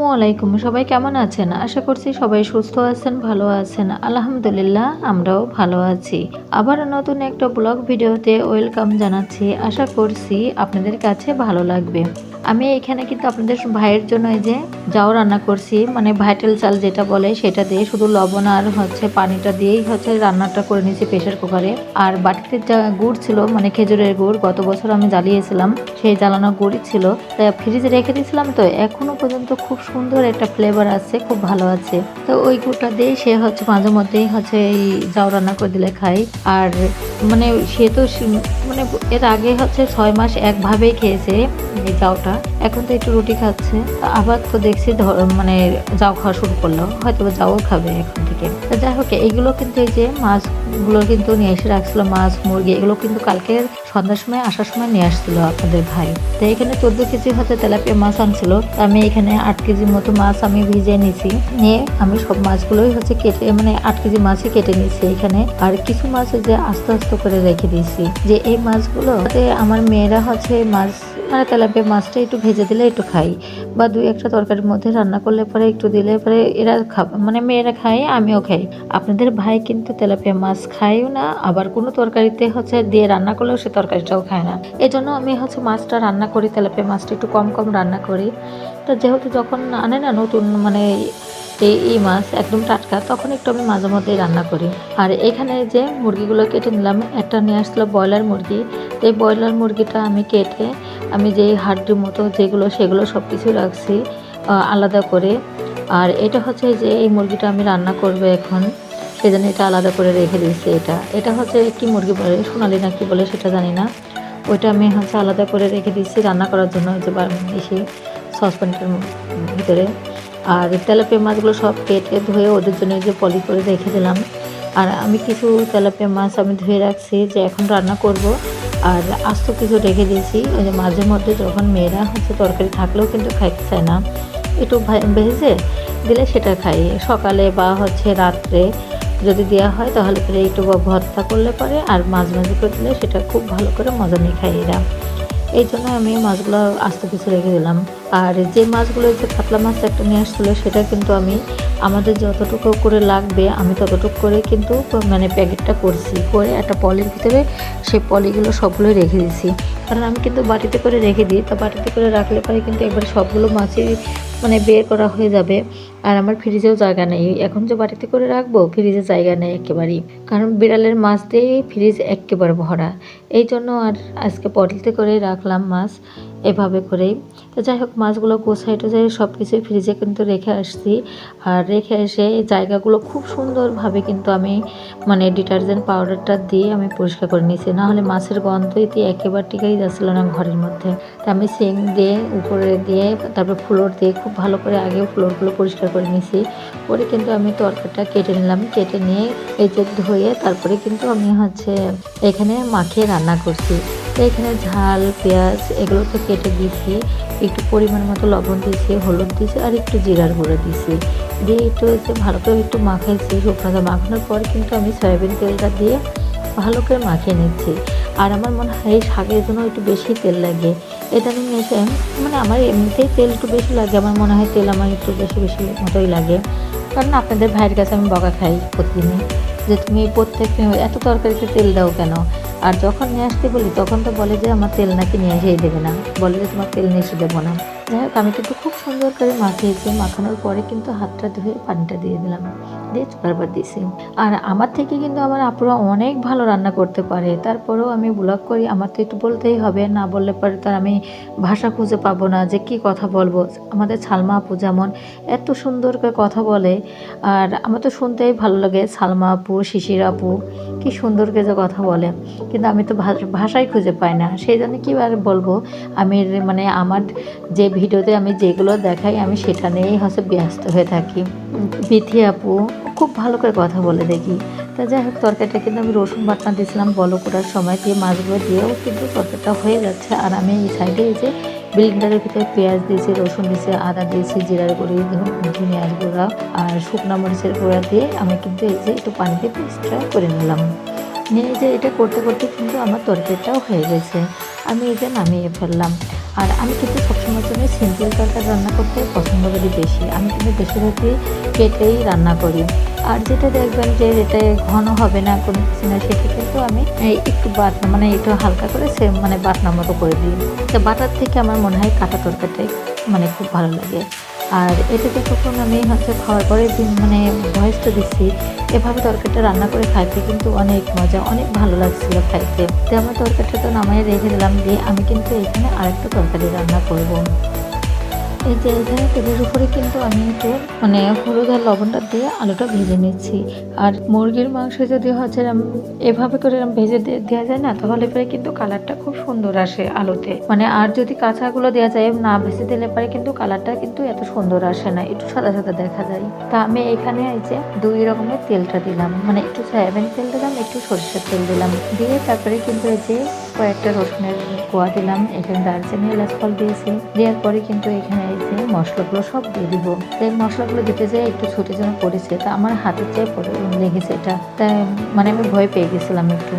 আসসালামাইকুম সবাই কেমন আছেন? আশা করছি সবাই সুস্থ আছেন, ভালো আছেন। আলহামদুলিল্লাহ, আমরাও ভালো আছি। আবার নতুন একটা ব্লগ ভিডিওতে ওয়েলকাম জানাচ্ছি। আশা করছি আপনাদের কাছে ভালো লাগবে। আমি এখানে কিন্তু আপনাদের ভাইয়ের জন্য এই যে যাও রান্না করছি মানে ভাইটেল চাল যেটা বলে সেটা দিয়ে শুধু লবণ আর হচ্ছে পানিটা দিয়েই হচ্ছে রান্নাটা করে নিয়েছি প্রেশার কুকারে। আর বাটিতে যা গুড় ছিল মানে খেজুরের গুড়, গত বছর আমি জ্বালিয়েছিলাম, সেই জ্বালানো গুড়ই ছিল। তাই ফ্রিজে রেখে দিয়েছিলাম তো এখনও পর্যন্ত খুব সুন্দর একটা ফ্লেভার আছে, খুব ভালো আছে। তো ওই গুড়টা দিয়ে সে হচ্ছে মাঝে মধ্যেই হচ্ছে এই যাও রান্না করে দিলে খাই আর মানে সে তো মানে এর আগে হচ্ছে ছয় মাস একভাবেই খেয়েছে এই যাওটা। এখন তো একটু রুটি খাচ্ছে। আবার তো দেখছি মানে যাও খাওয়া শুরু করল। হয়তো যাও খাবে এখন থেকে। যাই হোক এইগুলো কিন্তু এই যে মাছগুলো কিন্তু নিয়ে এসে রাখছিল, মাছ, মুরগি, এগুলো কিন্তু কালকে সন্ধ্যার সময়, আসার সময় নিয়ে আসছিল আপনাদের ভাই। তো এখানে চোদ্দ কেজি হচ্ছে তেলাপিয়া মাছ আনছিল। আমি এখানে আট কেজির মতো মাছ আমি ভিজে নিয়েছি। নিয়ে আমি সব মাছগুলোই হচ্ছে কেটে মানে আট কেজি মাছই কেটে নিয়েছি এখানে। আর কিছু মাছ যে আস্তে আস্তে করে রেখে দিয়েছি। যে এই মাছগুলো আমার মেয়েরা হচ্ছে মাছ মানে তেলাপিয়া মাছটা একটু ভেজে দিলে একটু খাই। বা দুই একটা তরকারির মধ্যে রান্না করলে পরে একটু দিলে পরে এরা মানে মেয়েরা খায়, আমিও খাই। আপনাদের ভাই কিন্তু তেলাপিয়া মাছ খায়ও না, আবার কোনো তরকারিতে হচ্ছে দিয়ে রান্না করলেও সে তরকারিটাও খায় না। এই জন্য আমি হচ্ছে মাছটা রান্না করি, তেলাপিয়া মাছটা একটু কম কম রান্না করি। তো যেহেতু যখন আনে না নতুন মানে এই এই মাছ একদম টাটকা, তখন একটু আমি মাঝে মধ্যেই রান্না করি। আর এখানে যে মুরগিগুলো কেটে নিলাম, একটা নিয়ে আসলো ব্রয়লার মুরগি। এই ব্রয়লার মুরগিটা আমি কেটে আমি যে হাড্ডির মতো যেগুলো, সেগুলো সব কিছু রাখছি আলাদা করে। আর এটা হচ্ছে যে এই মুরগিটা আমি রান্না করব এখন। সেজন্য এটা আলাদা করে রেখে দিয়েছি এটা। এটা হচ্ছে কি মুরগি বলে, সোনালি না কি বলে সেটা জানি না। ওইটা আমি হচ্ছে আলাদা করে রেখে দিয়েছি রান্না করার জন্য যে ইসে সসপ্যানটার ভিতরে। আর তেলাপিয়া মাছগুলো সব কেটে ধুয়ে ওদের জন্য যে পলি করে রেখে দিলাম। আর আমি কিছু তেলাপিয়া মাছ আমি ধুয়ে রাখছি যে এখন রান্না করব। আর আস্ত কিছু রেখে দিয়েছি। ওই যে মাঝে মধ্যে যখন মেয়েরা হচ্ছে তরকারি থাকলেও কিন্তু খাইতে চায় না। একটু ভেজে দিলে সেটা খাই। সকালে বা হচ্ছে রাত্রে যদি দেওয়া হয় তাহলে পরে একটু ভর্তা করলে পরে আর মাছ ভাজি করে দিলে সেটা খুব ভালো করে মজা নিয়ে খাইয়ে এরা। এই জন্য আমি মাছগুলো আস্তে কিছু রেখে দিলাম। আর যে মাছগুলো যে কাতলা মাছ একটা নিয়ে আসছিল, সেটা কিন্তু আমি আমাদের যতটুকু করে লাগবে, আমি ততটুকু করে কিন্তু মানে প্যাকেটটা করছি। করে একটা পলির ভিতরে সেই পলিগুলো সবগুলোই রেখে দিয়েছি কারণ আমি কিন্তু বাটিতে করে রেখে দিই, তো বাটিতে করে রাখলে পরে কিন্তু একবার সবগুলো মাছই মানে বের করা হয়ে যাবে। আর আমার ফ্রিজেও জায়গা নেই। এখন যে বাড়িতে করে রাখব, ফ্রিজে জায়গা নেই একেবারেই। কারণ বিড়ালের মাছ দিয়ে ফ্রিজ একেবারে ভরা। এই জন্য আর আজকে পটলতে করে রাখলাম মাছ। এভাবে করেই। তো যাই হোক, মাছগুলো গোছাই টোছাই সব কিছুই ফ্রিজে কিন্তু রেখে আসছি। আর রেখে এসে জায়গাগুলো খুব সুন্দরভাবে কিন্তু আমি মানে ডিটারজেন্ট পাউডারটা দিয়ে আমি পরিষ্কার করে নিয়েছি। নাহলে মাছের গন্ধই দিয়ে একেবারে টিকাই যাচ্ছিল না ঘরের মধ্যে। তা আমি সিং দিয়ে উপরে দিয়ে, তারপর ফ্লোর দিয়ে খুব ভালো করে আগেও ফ্লোরগুলো পরিষ্কার করে নিয়েছি। করে কিন্তু আমি তরকারিটা কেটে নিলাম। কেটে নিয়ে এই যে ধুয়ে তারপরে কিন্তু আমি হচ্ছে এখানে মাখিয়ে রান্না করছি। তো এখানে ঝাল, পেঁয়াজ এগুলো তো কেটে দিয়েছি। একটু পরিমাণ মতো লবণ দিয়েছি, হলুদ দিয়েছি আর একটু জিরার গুঁড়ো দিয়েছি। দিয়ে একটু হচ্ছে ভালো করে একটু মাখাইছি, শুকনো মাখানোর পর কিন্তু আমি সয়াবিন তেলটা দিয়ে ভালো করে মাখিয়ে নিচ্ছি। আর আমার মনে হয় এই শাকের জন্য একটু বেশি তেল লাগে। এটা আমি এসে মানে আমার এমনিতেই তেল একটু বেশি লাগে, আমার মনে হয় তেল আমার একটু বেশি বেশি মতোই লাগে। কারণ আপনাদের ভাইয়ের কাছে আমি বকা খাই প্রতিদিনই। যে তুমি প্রত্যেক এত তরকারিতে তেল দাও কেন? আর যখন নিয়ে আসতে বলি, তখন তো বলে যে, আমার তেল নাকি নিয়ে এসেই দেবে না। বলে যে, তোমার তেল নিয়ে এসে দেবো না। যাই হোক, আমি কিন্তু খুব সুন্দর করে মাখিয়েছি। মাখানোর পরে কিন্তু হাতটা ধুয়ে পানিটা দিয়ে দিলাম। দিয়ে চুলার পর দিয়েছি। আর আমার থেকে কিন্তু আমার আপুরা অনেক ভালো রান্না করতে পারে। তারপরেও আমি ব্লগ করি, আমার তো একটু বলতেই হবে। না বললে পরে তার আমি ভাষা খুঁজে পাবো না যে কি কথা বলব। আমাদের সালমা আপু যেমন এত সুন্দর করে কথা বলে, আর আমার তো শুনতেই ভালো লাগে সালমা আপু, শিশির আপু, কি সুন্দর করে যে কথা বলে। কিন্তু আমি তো ভাষাই খুঁজে পাই না। সেই জন্য কী বলব? আমি মানে আমার যে ভিডিওতে আমি যেগুলো দেখাই, আমি সেটা নিয়েই হচ্ছে ব্যস্ত হয়ে থাকি। বিথি আপু, খুব ভালো করে কথা বলে দেখি। তা যাই হোক, তরকারিটা কিন্তু আমি রসুন বাটনা দিয়েছিলাম বলো করার সময় দিয়ে মাছগুলো দিয়েও কিন্তু তরকারিটা হয়ে যাচ্ছে। আর আমি এই সাইডে এই যে ব্লেন্ডারের ভিতরে পেঁয়াজ দিয়েছি, রসুন দিয়েছি, আদা দিয়েছি, জিরার গুঁড়ি ধনিয়ার গুঁড়া আর শুকনো মরিচের গুঁড়া দিয়ে আমি কিন্তু এই যে একটু পানিতে পেস্টটা করে নিলাম। নিয়ে যে এটা করতে করতে কিন্তু আমার তরকারিটাও হয়ে গেছে। আমি এই যে নামিয়ে ফেললাম। আর আমি কিন্তু সবসময়ের জন্য সিম্পল তরকারি রান্না করতে পছন্দ করি বেশি। আমি কিন্তু বেশিরভাগই কেটেই রান্না করি। আর যেটা দেখবেন যে এটা ঘন হবে না, কোনো কিছু না, সেটা কিন্তু আমি একটু বাটনা মানে একটু হালকা করে সে মানে বাটনা মতো করে দিই। তো বাটার থেকে আমার মনে হয় কাটা তরকারিটাই মানে খুব ভালো লাগে। আর এটাতে যখন আমি হচ্ছে খাওয়ার পরে মানে ভয়েসটা দিচ্ছি, এভাবে তরকারিটা রান্না করে খাইতে কিন্তু অনেক মজা, অনেক ভালো লাগছিল খাইতে। তো আমার তরকারিটা তো নামাই রেখে দিলাম, দিয়ে আমি কিন্তু এখানে আরেকটা তরকারি রান্না করব। এই যে এখানে তেলের উপরে কিন্তু আমি একটু মানে হলুদ আর লবণটা দিয়ে আলুটা ভেজে নিচ্ছি। আর মুরগির মাংস যদি হচ্ছে এভাবে করে ভেজে দেওয়া যায় না, তাহলে পরে কিন্তু কালারটা খুব সুন্দর আসে আলুতে। মানে আর যদি কাঁচাগুলো দেওয়া যায় না ভেজে দিলে পরে কিন্তু কালারটা কিন্তু এত সুন্দর আসে না, একটু সাদা সাদা দেখা যায়। তা আমি এখানে এই যে দুই রকমের তেলটা দিলাম মানে একটু সয়াবিন তেল দিলাম, একটু সরিষার তেল দিলাম। দিয়ে তারপরে কিন্তু এই যে কয়েকটা রসুনের কোয়া দিলাম, এখানে দারচিনি এলাচ ফল দিয়েছি। দেওয়ার পরে কিন্তু এখানে এই যে মশলাগুলো সব দিয়ে দিব। তাই মশলাগুলো দিতে যেয়ে একটু ছুটে যেন পড়েছে, তা আমার হাতের চেয়ে পড়ে লেগেছে এটা। তাই মানে আমি ভয় পেয়ে গেছিলাম একটু।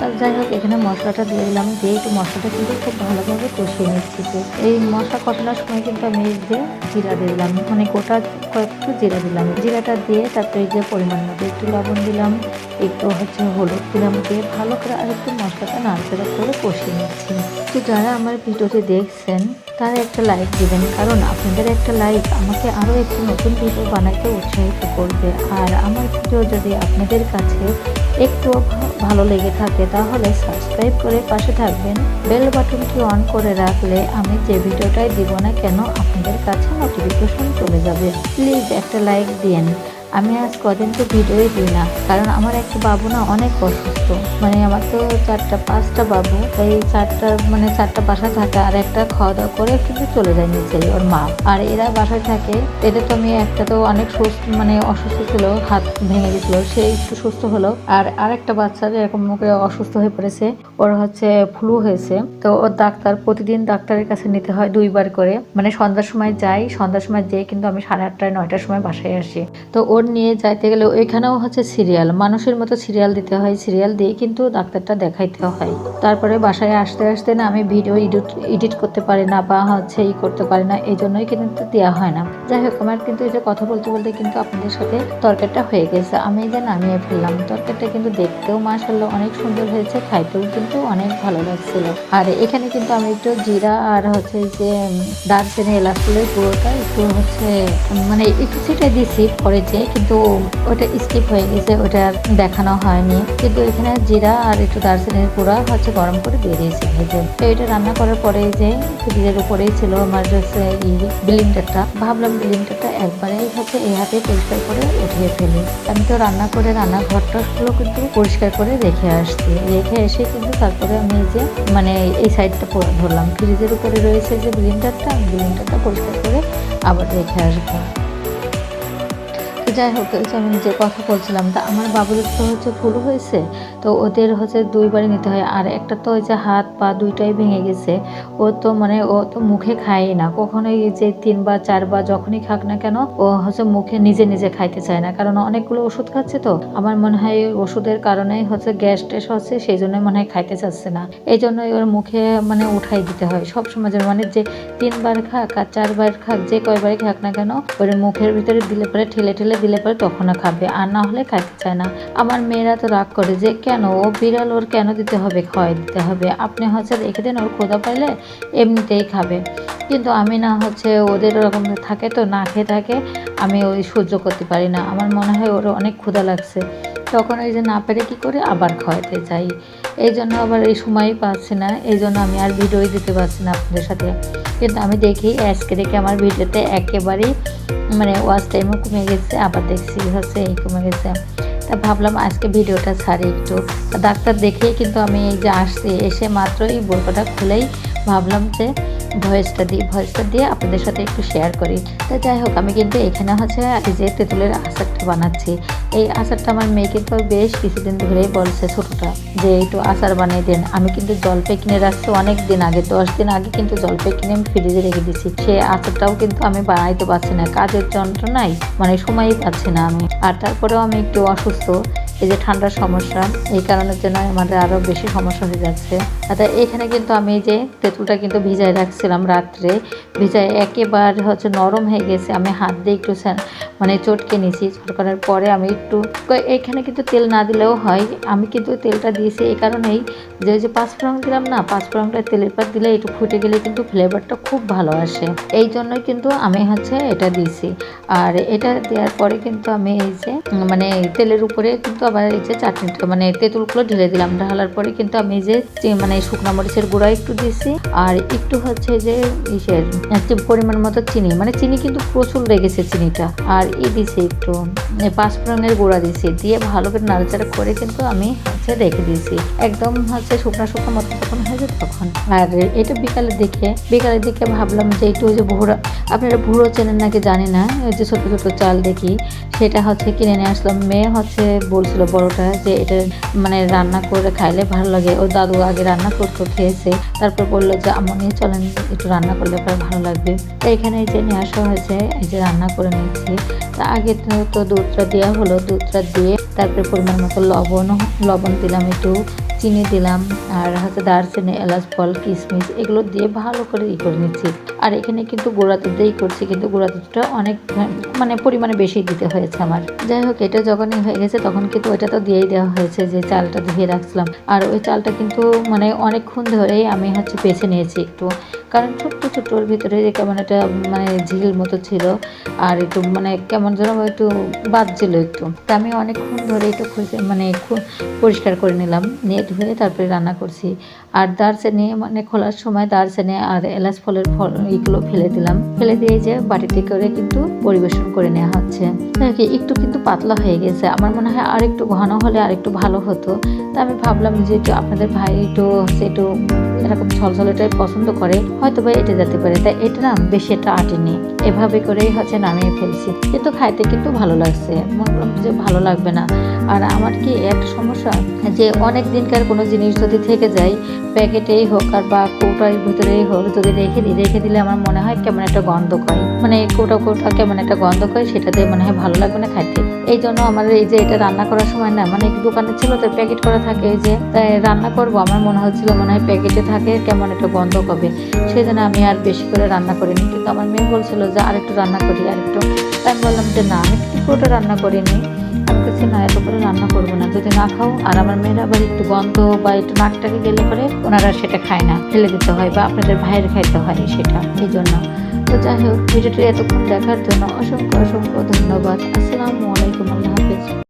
তা যাই হোক, এখানে মশলাটা দিয়ে দিলাম। দিয়ে একটু মশলাটা কিন্তু খুব ভালোভাবে কষিয়ে নিচ্ছি। এই মশলা কষানোর সময় কিন্তু আমি যে জিরা দিয়ে দিলাম। মানে গোটা কয়েকটু জিরা দিলাম। জিরাটা দিয়ে তারপরে যে পরিমাণ মতো একটু লবণ দিলাম। একটু হচ্ছে হলুদ দিলাম। দিয়ে ভালো করে আর একটু মশলাটা নাড়াচাড়া করে কষিয়ে নিচ্ছি। তো যারা আমার ভিডিওটি দেখছেন, তারা একটা লাইক দিবেন। কারণ আপনাদের একটা লাইক আমাকে আরও একটি নতুন ভিডিও বানাতে উৎসাহিত করবে। আর আমার ভিডিও যদি আপনাদের কাছে একটু ভালো লেগে থাকে, তাহলে সাবস্ক্রাইব করে পাশে থাকবেন। বেল বাটনটি অন করে রাখলে আমি যে ভিডিওটাই দিব না কেন, আপনাদের কাছে নোটিফিকেশন চলে যাবে। প্লিজ একটা লাইক দিন আমি আজ কদিন তো ভিডিওই দিই না, কারণ আমার একটা বাবু না অনেক অসুস্থ। মানে আমার তো চারটা, পাঁচটা বাবু তাই চারটা মানে চারটা বাসায় থাকে, আর একটা খাওয়া দাওয়া করে কিন্তু চলে যায় নিচে ওর মা। আর এরা বাসায় থাকে, এদের তো আমি একটা তো অনেক সুস্থ মানে অসুস্থ ছিল, হাত ভেঙে গেছিল, সে একটু সুস্থ হলো। আর আরেকটা বাচ্চার এরকম মুখে অসুস্থ হয়ে পড়েছে, ওর হচ্ছে ফ্লু হয়েছে, তো ওর ডাক্তার, প্রতিদিন ডাক্তারের কাছে নিতে হয় দুইবার করে। মানে সন্ধ্যার সময় যাই, সন্ধ্যার সময় যেয়ে কিন্তু আমি সাড়ে আটটায়, নয়টার সময় বাসায় আসি। তো ওর নিয়ে যাইতে গেলে ওইখানেও হচ্ছে সিরিয়াল মানুষের মতো সিরিয়াল দিতে হয় সিরিয়াল দিয়ে কিন্তু ডাক্তারটা দেখাইতে হয়। তারপরে বাসায় আসতে আসতে না আমি ভিডিও এডিট এডিট করতে পারি না বা হচ্ছে ই করতে পারি না, এই জন্যই কিন্তু দেওয়া হয় না। যাই হোক, আমার কিন্তু এটা কথা বলতে বলতে কিন্তু আপনাদের সাথে তরকারিটা হয়ে গেছে। আমি যে নামিয়ে ফেললাম, তরকারিটা কিন্তু দেখতেও মাসাল্লাহ অনেক সুন্দর হয়েছে, খাইতেও কিন্তু অনেক ভালো লাগছিল। আর এখানে কিন্তু আমি একটু জিরা আর হচ্ছে যে দারচিনি, এলাচ গুঁড়োটা একটু হচ্ছে মানে একটু ছিটে দিয়েছি পরে যে কিন্তু ওটা স্কিপ হয়ে গেছে, ওটা দেখানো হয়নি। কিন্তু এখানে জিরা আর একটু দারচিনির গুঁড়া হচ্ছে গরম করে দিয়ে দিয়েছি ভেজে। তো এটা রান্না করার পরে যে ফ্রিজের উপরেই ছিল আমার হচ্ছে এই বিলিন্ডারটা ভাবলাম বিলিন্ডারটা একবারেই হচ্ছে এই হাতে পরিষ্কার করে উঠিয়ে ফেলি। আমি তো রান্না করে রান্নাঘরটা গুলো কিন্তু পরিষ্কার করে রেখে আসছি। রেখে এসে কিন্তু তারপরে আমি যে মানে এই সাইডটা পুরো ধরলাম। ফ্রিজের উপরে রয়েছে যে বিলিন্ডারটা বিলিন্ডারটা পরিষ্কার করে আবার রেখে আসব। যাই হোক আমি যে কথা বলছিলাম, তা আমার বাবুদের তো হচ্ছে ফুল হয়েছে। তো ওদের হচ্ছে দুইবারই নিতে হয়, আর একটা তো ওই যে হাত পা দুইটাই ভেঙে গেছে। ও তো মানে ও তো মুখে খায় না। কখনোই যে তিনবার চারবার যখনই খাক না কেন, ও হচ্ছে মুখে নিজে নিজে খাইতে চায় না। কারণ অনেকগুলো ওষুধ খাচ্ছে তো। আমার মনে হয় ওষুধের কারণেই হচ্ছে গ্যাস টেস হচ্ছে, সেই জন্য মনে হয় খাইতে চাচ্ছে না। এই জন্যই ওর মুখে মানে উঠাই দিতে হয়। সব সময় মানে যে তিনবার খাক আর চারবার খাক, যে কয়বারই খাক না কেন, ওর মুখের ভিতরে দিলে পরে ঠেলে ঠেলে দিলে পরে তখনও খাবে। আর না হলে খাইতে চায় না। আমার মেয়েরা তো রাগ করে যে, কেন? ও বিড়াল ওর কেন দিতে হবে? খাওয়াই দিতে হবে। আপনি হচ্ছে রেখে দেন ওর খোদা পাইলে এমনিতেই খাবে। কিন্তু আমি না হচ্ছে ওদের ওরকম থাকে তো, না খেয়ে থাকে, আমি ওই সহ্য করতে পারি না। আমার মনে হয় ওর অনেক ক্ষুধা লাগছে। তখন ওই যে না পেরে কী করে আবার খাওয়াতে চাই। এই জন্য আবার এই সময়ই পাচ্ছি না। এই জন্য আমি আর ভিডিওই দিতে পারছি না আপনাদের সাথে। কিন্তু আমি দেখি আজকে দেখে আমার ভিডিওতে একেবারেই মানে ওয়াচ টাইমও কমে গেছে, আবার দেখছি হচ্ছে, এই কমে গেছে। তা ভাবলাম আজকে ভিডিওটা ছাড়ি একটু। ডাক্তার দেখেই কিন্তু আমি এই যে আসছি, এসে মাত্রই বোরকাটা খুলেই ভাবলাম যে ভয়েসটা দিই, ভয়েসটা দিয়ে আপনাদের সাথে একটু শেয়ার করি। তো যাই হোক, আমি কিন্তু এখানে হচ্ছে যে তেঁতুলের আচারটা বানাচ্ছি। এই আচারটা আমার মেয়ে কিন্তু বেশ কিছুদিন ধরেই বলছে ছোটোটা যে, একটু আচার বানিয়ে দেন। আমি কিন্তু জলপাই কিনে রাখছি অনেক দিন আগে দশ দিন আগে কিন্তু জলপাই কিনে আমি ফ্রিজে রেখে দিয়েছি। সে আচারটাও কিন্তু আমি বানাইতে পারছি না, কাজের যন্ত্রণাই মানে সময়ই পাচ্ছি না আমি। আর তারপরেও আমি একটু অসুস্থ এই যে ঠান্ডার সমস্যা, এই কারণের জন্য আমাদের আরও বেশি সমস্যা হয়ে যাচ্ছে। আচ্ছা এখানে কিন্তু আমি যে তেঁতুলটা কিন্তু ভিজায় রাখছিলাম রাত্রে, ভিজায় একেবারে হচ্ছে নরম হয়ে গেছে, আমি হাত দিয়ে একটু মানে চটকে নিয়েছি। চটকানোর পরে আমি একটু এখানে কিন্তু তেল না দিলেও হয়। আমি কিন্তু তেলটা দিয়েছি এই কারণেই যে যে পাঁচফোড়ন দিলাম না পাঁচফোড়নটা তেলের পাত দিলে একটু ফুটে গেলে কিন্তু ফ্লেভারটা খুব ভালো আসে। এই জন্যই কিন্তু আমি হচ্ছে এটা দিয়েছি। আর এটা দেওয়ার পরে কিন্তু আমি এই যে মানে তেলের উপরে কিন্তু আবার এই যে চাটনিটা মানে তেঁতুলগুলো ঢেলে দিলাম। ঢালার পরে কিন্তু আমি যে মানে শুকনো মরিচের গুঁড়া একটু দিয়েছি। আর একটু হচ্ছে যে, ইসের পরিমাণ মতো চিনি মানে চিনি কিন্তু প্রচুর লেগেছে চিনিটা। আর ই দিছি একটু এ, পাঁচফোড়নের গুঁড়া দিছি দিয়ে ভালো করে নাড়াচাড়া করে কিন্তু আমি হচ্ছে রেখে দিয়েছি। একদম হচ্ছে শুকনো শুকনো মতো যখন হয়ে যায় তখন। আর এটা বিকালের দিকে বিকালের দিকে ভাবলাম যে একটু যে ভুড়া আপনারা ভুড়ো চেনেন নাকি জানি না ওই যে ছোটো ছোটো চাল দেখি সেটা হচ্ছে কিনে নিয়ে আসলাম। মেয়ে হচ্ছে বলছিল বড়টা যে এটা মানে রান্না করে খাইলে ভালো লাগে। ওর দাদু আগে রান্না করতো খেয়েছে। তারপর বলল যে নিয়ে চলেন একটু রান্না করলে পরে ভালো লাগবে। তো এখানে যে নিয়ে আসা হয়েছে এই যে রান্না করে নিচ্ছি তা আগে তো দুধটা দেওয়া হলো, দুধটা দিয়ে তারপরে পরিমাণ মতো লবণ লবণ দিলাম একটু। চিনি দিলাম, আর হচ্ছে দারচিনি, এলাচ, ফল, কিশমিশ, এগুলো দিয়ে ভালো করে ই করে নিচ্ছি। আর এখানে কিন্তু গুঁড়া দুধ দিয়েই করছি, কিন্তু গুঁড়া দুধটা অনেক মানে পরিমাণে বেশি দিতে হয়েছে আমার। যাই হোক, এটা যখনই হয়ে গেছে, তখন কিন্তু ওইটা তো দিয়েই দেওয়া হয়েছে যে চালটা ধুয়ে রাখছিলাম। আর ওই চালটা কিন্তু মানে অনেকক্ষণ ধরেই আমি হচ্ছে বেছে নিয়েছি একটু। কারণ ছোট্ট ছোট্ট ওর ভিতরে যে কেমন একটা মানে ঝিল মতো ছিল, আর একটু মানে কেমন যেন একটু বাজছিল একটু। তা আমি অনেকক্ষণ ধরে একটু মানে পরিষ্কার করে নিলাম। নিয়ে ধুয়ে তারপরে রান্না করছি। আর দারচিনি মানে খোলার সময় দারচিনি আর এলাচ ফলের ফল এইগুলো ফেলে দিলাম। ফেলে দিয়ে যে বাটিতে করে কিন্তু পরিবেশন করে নেওয়া হচ্ছে। আর কি, একটু কিন্তু পাতলা হয়ে গেছে। আমার মনে হয় আর একটু ঘন হলে আর একটু ভালো হতো। তা আমি ভাবলাম যে একটু আপনাদের ভাই একটু হচ্ছে একটু এরকম ঝলঝলেটাই পছন্দ করে হয়তো বা এটা যেতে পারে। তাই এটা না বেশি একটা আটেনি। এভাবে করেই হচ্ছে নামিয়ে ফেলছি। কিন্তু খাইতে কিন্তু ভালো লাগছে। মনে করলাম যে ভালো লাগবে না। আর আমার কি একটা সমস্যা যে অনেক দিনকার কোনো জিনিস যদি থেকে যায়, প্যাকেটেই হোক আর বা কৌটার ভিতরেই হোক, যদি রেখে দিই, রেখে দিলে আমার মনে হয় কেমন একটা গন্ধ করে। মানে কৌটা কৌটা কেমন একটা গন্ধ করে, সেটাতে মনে হয় ভালো লাগবে না খাইতে। এই জন্য আমার এই যে এটা রান্না করার সময় না মানে দোকানে ছিল তো প্যাকেট করা থাকে যে তাই রান্না করব, আমার মনে হচ্ছিল মনে হয় প্যাকেটে থাকে, কেমন একটা গন্ধ হবে সেই জন্য আমি আর বেশি করে রান্না করিনি, কিন্তু আমার মেয়ে বলছিল যে আরেকটু রান্না করি, আরেকটু। তাই আমি বললাম যে না, আমি পুরোটা রান্না করিনি। কাছে না, এত করে রান্না করব না। যদি না খাও, আর আমার মেয়েরা আবার একটু গন্ধ বা একটু নাকটাকে গেলে পরে ওনারা সেটা খায় না, ফেলে দিতে হয় বা আপনাদের ভাইয়ের খাইতে হয় সেটা এই জন্য তো যাই হোক, ভিডিওটি এতক্ষণ দেখার জন্য অসংখ্য অসংখ্য ধন্যবাদ। আসসালামু আলাইকুম, আল্লাহ হাফিজ।